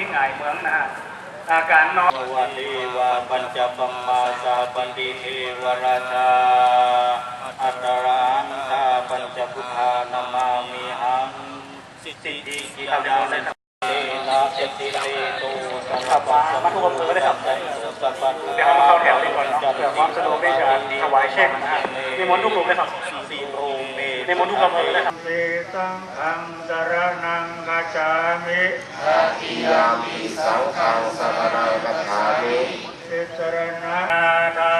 ลิงหงายเมืองนะฮะอาการนอนวันดีวาปัญจปัมมาสาปันติเทวราชาอัตรานันตาปัญจพุทธานามามิหังสิทธิกิจดาเนเตนะเอติเลโตสัพพะมัทุกอำเภอได้ครับสัพพะเดี๋ยวเรามาเข้าแถวดีก่อนเนาะเพื่อความสะดวกในการถวายเช่นนะฮะมีมนต์ทุกกลุ่มเลยครับสีโรเมในมนต์ทุกอำเภอเลยครับเวตังขังสรนังกัจจามิอิยามิ สังฆังสรนังกัจฉามิสิสรณะทา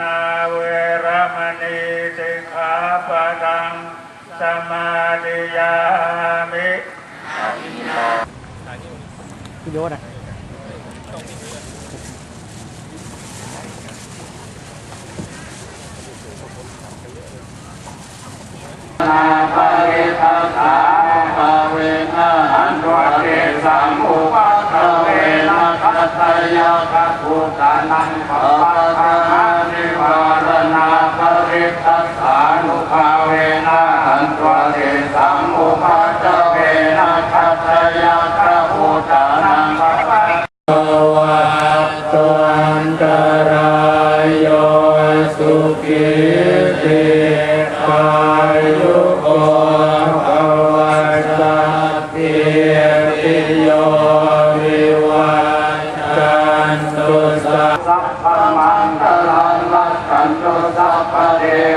นาเวรมณีสิกขาปะทังสมาธิยามิพี่โยนอะนา ตานังปะปะทานิวารณาภริทัสสานุภาเวนะหันวเตสัมมุปัสสะเวนะคัตตยาคัพุตานังปะปะวัตตันตรายโยสุขิติอายุ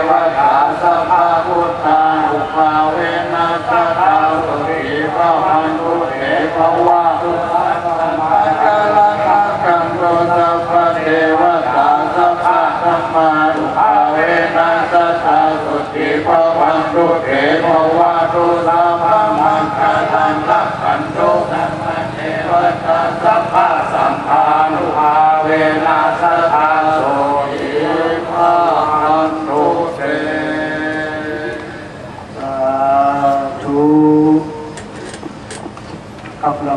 วตาสัพพพุทธานุภาเวนัสตาสุขีพระวันตุเถภวะตุสัพพมังคลังรักขันตุสัพเทวตาสัพพธรรมานุภาเวนัสตาสุขีพระวันตุเถภวะตุสัพพมังคลังรักขันตุสั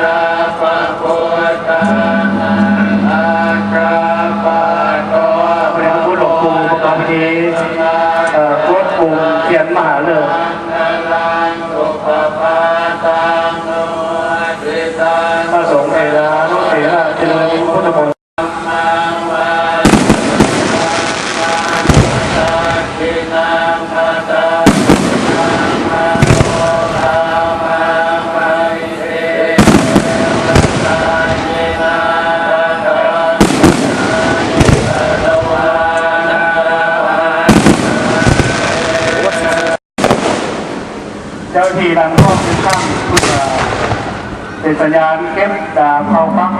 สัพพุทธานังอาคาปะโตพระพุทธหลวงปู่ประกอบพิธีโคตรปู่เขียนมหาเลิกษ์ลังสุปปาตังโนติตังพระสงฆ์เองนะ เจ้าที่ดังข้อคือข้างเพื่อเป็นสัญญาณเก็บดาบเข้าปัก